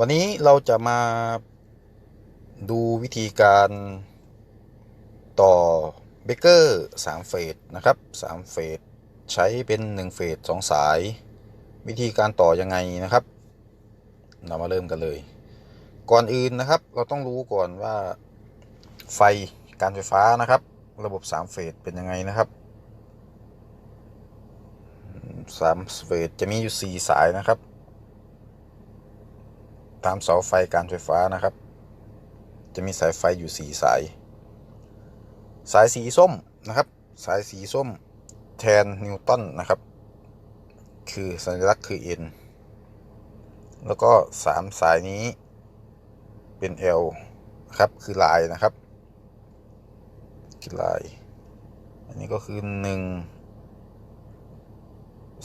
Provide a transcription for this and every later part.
วันนี้เราจะมาดูวิธีการต่อเบเกอร์3เฟสนะครับ3เฟสใช้เป็น 1 เฟส2 สาย วิธีการต่อยังไงนะครับ เรามาเริ่มกันเลย ก่อนอื่นนะครับ เราต้องรู้ก่อนว่าไฟการไฟฟ้านะครับ ระบบ 3 เฟสเป็นยังไงนะครับ3เฟสจะมีอยู่ 4 สายนะครับ ตามเสาไฟการไฟฟ้านะครับ จะมีสายไฟอยู่ 4 สาย สายสีส้มนะครับ สายสีส้มแทนนิวตันนะครับ คือสัญลักษณ์คือ N แล้วก็ 3 สายนี้เป็น L นครับ คือลายนะครับ คือลาย อันนี้ก็คือ 1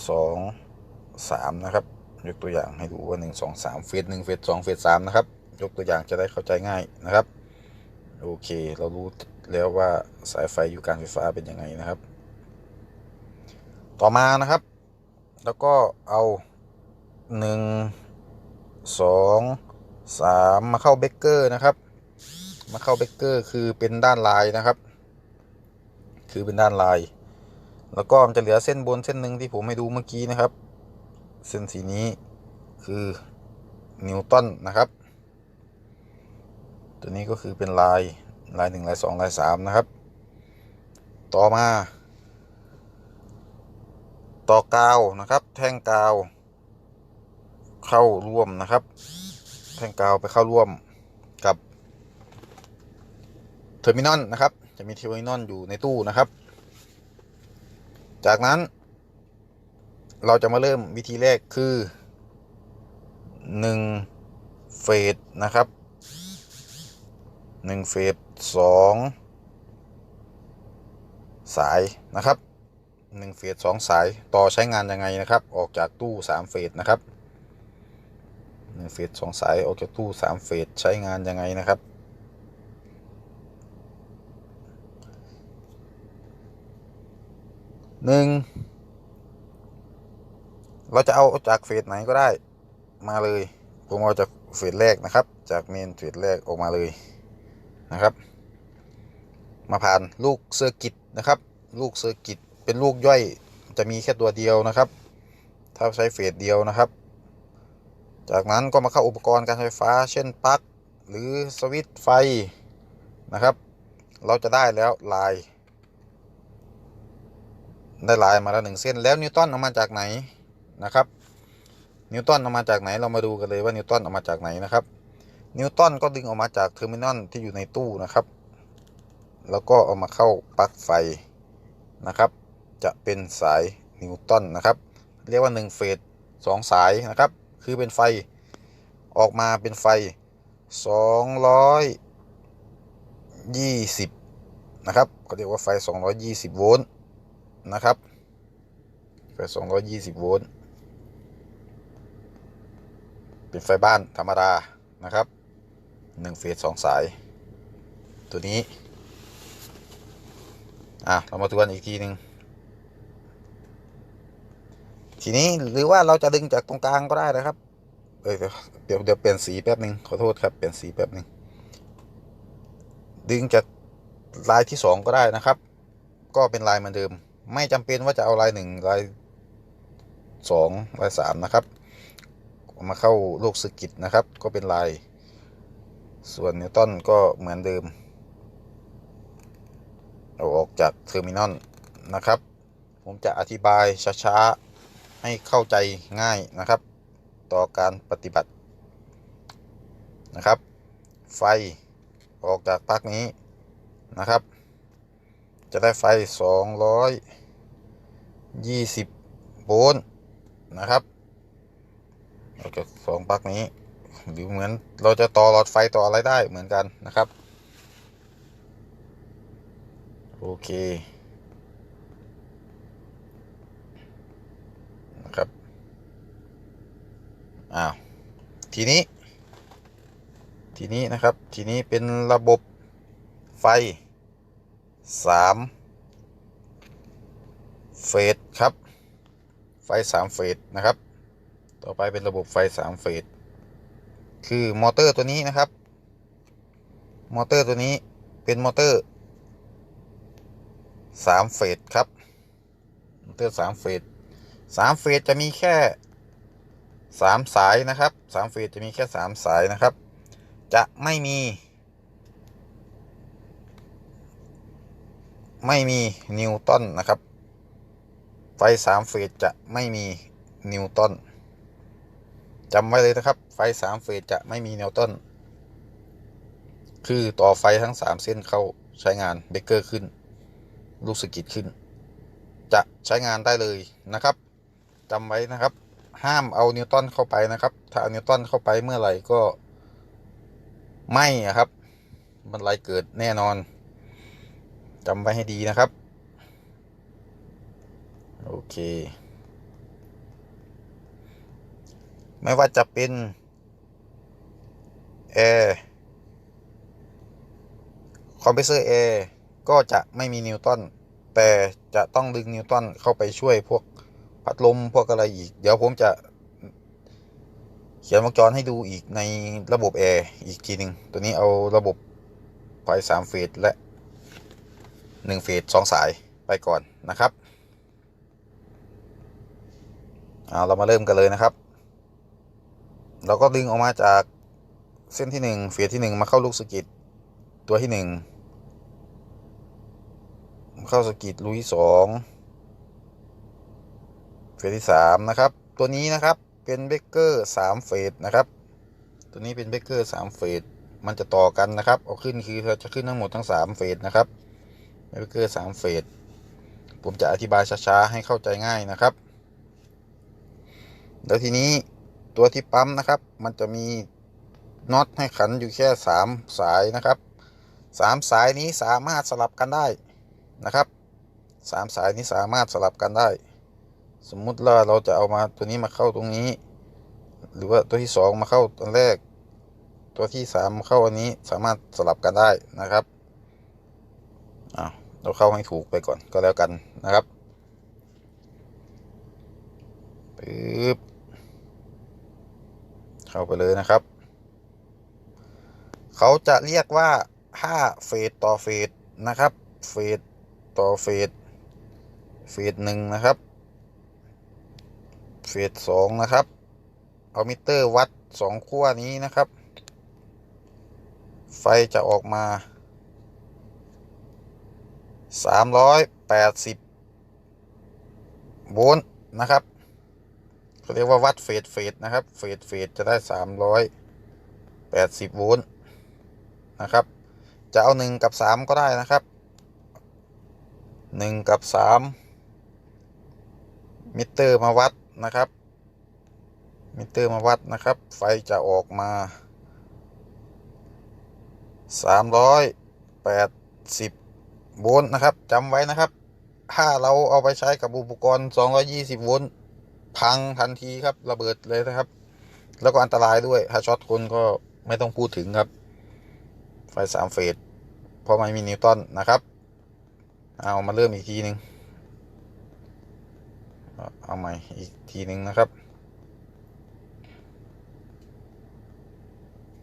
2 3 นะครับ ยกตัวอย่างให้ดูว่า1 2 3เฟส1เฟส2เฟส3นะครับ ยกตัวอย่างจะได้เข้าใจง่ายนะครับ โอเค เรารู้แล้วว่าสายไฟอยู่การไฟฟ้าเป็นยังไงนะครับ ต่อมานะครับ แล้วก็เอา1 2 3มาเข้าเบเกอร์นะครับ มาเข้าเบเกอร์คือเป็นด้านลายนะครับ คือเป็นด้านลาย แล้วก็มันจะเหลือเส้นบนเส้นหนึ่งที่ผมให้ดูเมื่อกี้นะครับ เส้นสีนี้คือนิวตันนะครับ ตัวนี้ก็คือเป็นลายลายหนึ่งลายสองลายสามนะครับ ต่อมา ต่อกาวนะครับ แท่งกาวเข้าร่วมนะครับ แท่งกาวไปเข้าร่วมกับเทอร์มินอลนะครับ จะมีเทอร์มินอลอยู่ในตู้นะครับ จากนั้น เราจะมาเริ่มวิธีแรกคือ 1 เฟสนะครับ 1 เฟส2 สายนะครับ 1 เฟส2 สายต่อใช้งานยังไงนะครับ ออกจากตู้ 3 เฟสนะครับ 1 เฟส2 สายออกจากตู้ 3 เฟสใช้งานยังไงนะครับหนึ่ง เราจะเอาจากเฟสไหนก็ได้มาเลย ผมเอาจากเฟสแรกนะครับ จากเมนเฟสแรกออกมาเลยนะครับ มาผ่านลูกเซอร์กิตนะครับ ลูกเซอร์กิตเป็นลูกย่อยจะมีแค่ตัวเดียวนะครับ ถ้าใช้เฟสเดียวนะครับ จากนั้นก็มาเข้าอุปกรณ์การไฟฟ้า เช่นปลั๊กหรือสวิตช์ไฟนะครับ เราจะได้แล้วลาย ได้ลายมาแล้วหนึ่งเส้นแล้วนิวตันเอามาจากไหน นะครับ นิวตันเอามาจากไหนเรามาดูกันเลยว่านิวตันเอามาจากไหนนะครับ นิวตันก็ดึงออกมาจากเทอร์มินอลที่อยู่ในตู้นะครับ แล้วก็เอามาเข้าปลั๊กไฟนะครับ จะเป็นสายนิวตันนะครับ เรียกว่า1เฟส2สายนะครับ คือเป็นไฟออกมาเป็นไฟ 220 นะครับเขาเรียกว่าไฟ 220 โวลต์นะครับไฟ 220 โวลต์ เป็นไฟบ้านธรรมดานะครับหนึ่งเฟสสองสาย ตัวนี้ อะ เรามาทวนอีกทีหนึ่งทีนี้หรือว่าเราจะดึงจากตรงกลางก็ได้นะครับเอ้ยเดี๋ยวเดี๋ยวเปลี่ยนสีแป๊บหนึ่งขอโทษครับเปลี่ยนสีแป๊บหนึ่งดึงจากลายที่สองก็ได้นะครับ ก็เป็นลายเหมือนเดิม ไม่จำเป็นว่าจะเอาลายหนึ่งลายสองลายสามนะครับ มาเข้าโลกสกิตนะครับ ก็เป็นลาย ส่วนนิวตันก็เหมือนเดิมเอาออกจากเทอร์มินอลนะครับ ผมจะอธิบายช้าๆ ให้เข้าใจง่ายนะครับ ต่อการปฏิบัตินะครับ ไฟออกจากปลั๊กนี้นะครับ จะได้ไฟ 220 โวลต์นะครับ ออกจากสองปลั๊กนี้ หรือเหมือนเราจะต่อหลอดไฟต่ออะไรได้เหมือนกันนะครับ โอเคนะครับอ้าวทีนี้ ทีนี้นะครับ ทีนี้เป็นระบบไฟ3เฟสครับ ไฟ3เฟสนะครับ ต่อไปเป็นระบบไฟ 3 เฟส คือมอเตอร์ตัวนี้นะครับ มอเตอร์ตัวนี้เป็นมอเตอร์สามเฟสครับ มอเตอร์สามเฟสสามเฟสจะมีแค่สามสายนะครับสามเฟสจะมีแค่สามสายนะครับ จะไม่มี ไม่มีนิวตันนะครับ ไฟสามเฟสจะไม่มีนิวตัน จำไว้เลยนะครับ ไฟสามเฟสจะไม่มีนิวตันคือต่อไฟทั้งสามเส้นเข้าใช้งานเบรกเกอร์ขึ้น ลูกสกิดขึ้น จะใช้งานได้เลยนะครับจำไว้นะครับ ห้ามเอานิวตันเข้าไปนะครับ ถ้าเอานิวตันเข้าไปเมื่อไหร่ก็ไม่ครับ มันไรเกิดแน่นอนจำไว้ให้ดีนะครับ โอเค ไม่ว่าจะเป็นแอร์คอมเพรสเซอร์แอร์ก็จะไม่มีนิวตันแต่จะต้องดึงนิวตันเข้าไปช่วยพวกพัดลมพวกอะไรอีก เดี๋ยวผมจะ เขียนวงจรให้ดูอีกในระบบแอร์อีกทีหนึ่งตัวนี้เอาระบบไฟสามเฟสและหนึ่งเฟสสองสายไปก่อนนะครับ เอาเรามาเริ่มกันเลยนะครับ เราก็ดึงออกมาจากเส้นที่หนึ่งเฟสที่หนึ่งมาเข้าลูกสกิดตัวที่หนึ่งเข้าสกิดรูกที่สองเฟสที่สามนะครับ ตัวนี้นะครับเป็นเบเกอร์สามเฟสนะครับ ตัวนี้เป็นเบเกอร์สามเฟสมันจะต่อกันนะครับเอาขึ้นคือจะขึ้นทั้งหมดทั้งสามเฟสนะครับเบเกอร์สามเฟสผมจะอธิบายช้าๆให้เข้าใจง่ายนะครับ แล้วทีนี้ ตัวที่ปั๊มนะครับ มันจะมีน็อตให้ขันอยู่แค่สามสายนะครับสามสายนี้สามารถสลับกันได้นะครับสามสายนี้สามารถสลับกันได้ สมมุติว่าเราจะเอามาตัวนี้มาเข้าตรงนี้ หรือว่าตัวที่สองมาเข้าตอนแรก ตัวที่สามมาเข้าอันนี้สามารถสลับกันได้นะครับอ้าวเราเข้าให้ถูกไปก่อนก็แล้วกันนะครับปึ๊บ เข้าไปเลยนะครับ เขาจะเรียกว่า5เฟสต่อเฟสนะครับ เฟสต่อเฟสเฟสหนึ่งนะครับ เฟสสองนะครับ เอามิเตอร์วัดสองขั้วนี้นะครับ ไฟจะออกมา 380 โวลต์นะครับ เขาเรียกว่าวัดเฟสเฟสนะครับ เฟสเฟสจะได้380โวลต์นะครับ จะเอา1กับ3ก็ได้นะครับ1กับ3มิเตอร์มาวัดนะครับ มิเตอร์มาวัดนะครับ ไฟจะออกมา380โวลต์นะครับจำไว้นะครับ ถ้าเราเอาไปใช้กับอุปกรณ์ 220 โวลต์ พังทันทีครับระเบิดเลยนะครับ แล้วก็อันตรายด้วยถ้าช็อตคนก็ไม่ต้องพูดถึงครับ ไฟสามเฟสเพราะไม่มีนิวตันนะครับเอามาเริ่มอีกทีหนึ่งเอาใหม่อีกทีหนึ่งนะครับ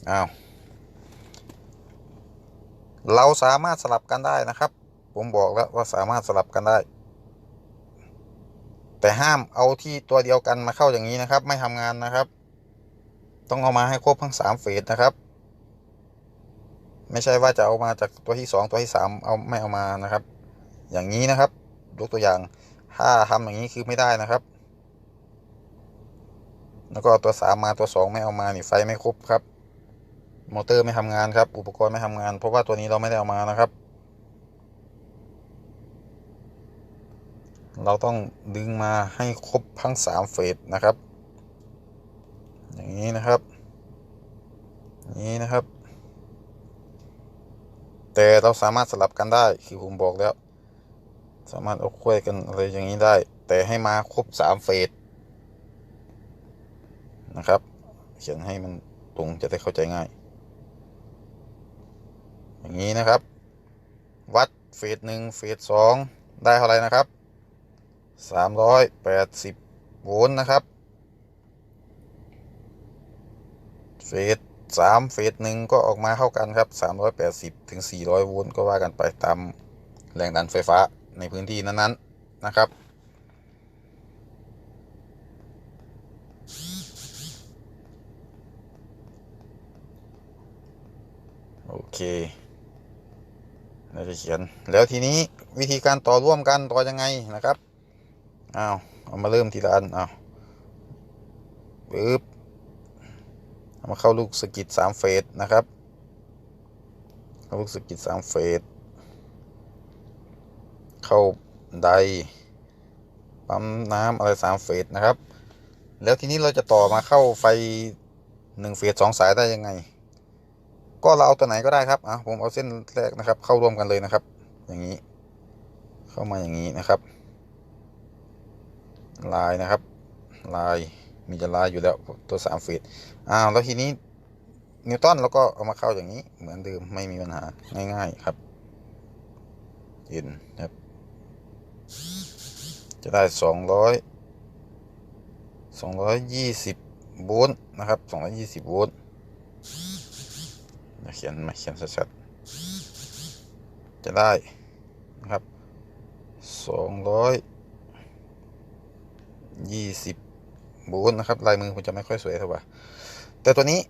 เอาเราสามารถสลับกันได้นะครับ ผมบอกแล้วว่าสามารถสลับกันได้ แต่ห้ามเอาที่ตัวเดียวกันมาเข้าอย่างนี้นะครับ ไม่ทำงานนะครับ ต้องเอามาให้ครบทั้งสามเฟสนะครับ ไม่ใช่ว่าจะเอามาจากตัวที่สองตัวที่สามเอาไม่เอามานะครับ อย่างนี้นะครับยกตัวอย่างถ้าทำอย่างนี้คือไม่ได้นะครับ แล้วก็ตัวสามมาตัวสองไม่เอามานี่ไฟไม่ครบครับมอเตอร์ไม่ทำงานครับ อุปกรณ์ไม่ทำงาน เพราะว่าตัวนี้เราไม่ได้เอามานะครับ เราต้องดึงมาให้ครบทั้งสามเฟสนะครับ อย่างนี้นะครับนี้นะครับ แต่เราสามารถสลับกันได้คือผมบอกแล้ว สามารถเอาคุยกันอะไรอย่างนี้ได้ แต่ให้มาครบสามเฟสนะครับ เขียนให้มันตรงจะได้เข้าใจง่าย อย่างนี้นะครับ วัดเฟสหนึ่งเฟสสองได้เท่าไหร่นะครับ สามร้อยแปดสิบโวลต์นะครับ เฟสสามเฟสหนึ่งก็ออกมาเท่ากันครับสามร้อยแปดสิบถึงสี่ร้อยโวลต์ก็ว่ากันไปตามแรงดันไฟฟ้าในพื้นที่นั้นๆนะครับโอเคเราจะเขียน แล้วทีนี้วิธีการต่อร่วมกันต่อยังไงนะครับ อ้าเอามาเริ่มทีละอันอ้าปึ๊บเอามาเข้าลูกสกิดสามเฟสนะครับเข้าลูกสกิดสามเฟสเข้าไดปั๊มน้ำอะไรสามเฟสนะครับ แล้วทีนี้เราจะต่อมาเข้าไฟหนึ่งเฟสสองสายได้ยังไง ก็เราเอาตัวไหนก็ได้ครับอะผมเอาเส้นแรกนะครับ เข้าร่วมกันเลยนะครับ อย่างนี้ เข้ามาอย่างนี้นะครับ ลายนะครับ ลายมีจะลายอยู่แล้วตัวสามฟีตอ้าวแล้วทีนี้นิวตันเราก็เอามาเข้าอย่างนี้เหมือนเดิมไม่มีปัญหาง่ายๆครับเห็นครับ จะได้สองร้อยสองร้อยยี่สิบโวลต์นะครับสองร้อยยี่สิบโวลต์เขียนมาเขียนชัดๆจะได้นะครับสองร้อ ยี่สิบโวลต์นะครับลายมือผมจะไม่ค่อยสวยเท่าไหร่แต่ตัวนี้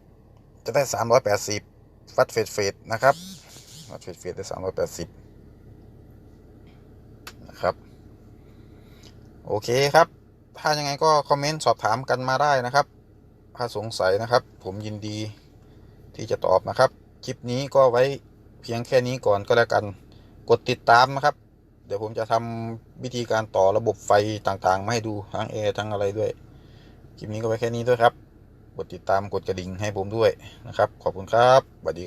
จะได้สามร้อยแปดสิบฟัดเฟดเฟดนะครับฟัดเฟดเฟดได้สามร้อยแปดสิบนะครับ โอเคครับ ถ้ายังไงก็คอมเมนต์สอบถามกันมาได้นะครับ ถ้าสงสัยนะครับ ผมยินดีที่จะตอบนะครับ คลิปนี้ก็ไว้เพียงแค่นี้ก่อนก็แล้วกัน กดติดตามนะครับ เดี๋ยวผมจะทำวิธีการต่อระบบไฟต่างๆ มาให้ดูทั้งแอร์ทั้งอะไรด้วย คลิปนี้ก็ไปแค่นี้ด้วยครับ กดติดตามกดกระดิ่งให้ผมด้วยนะครับ ขอบคุณครับสวัสดี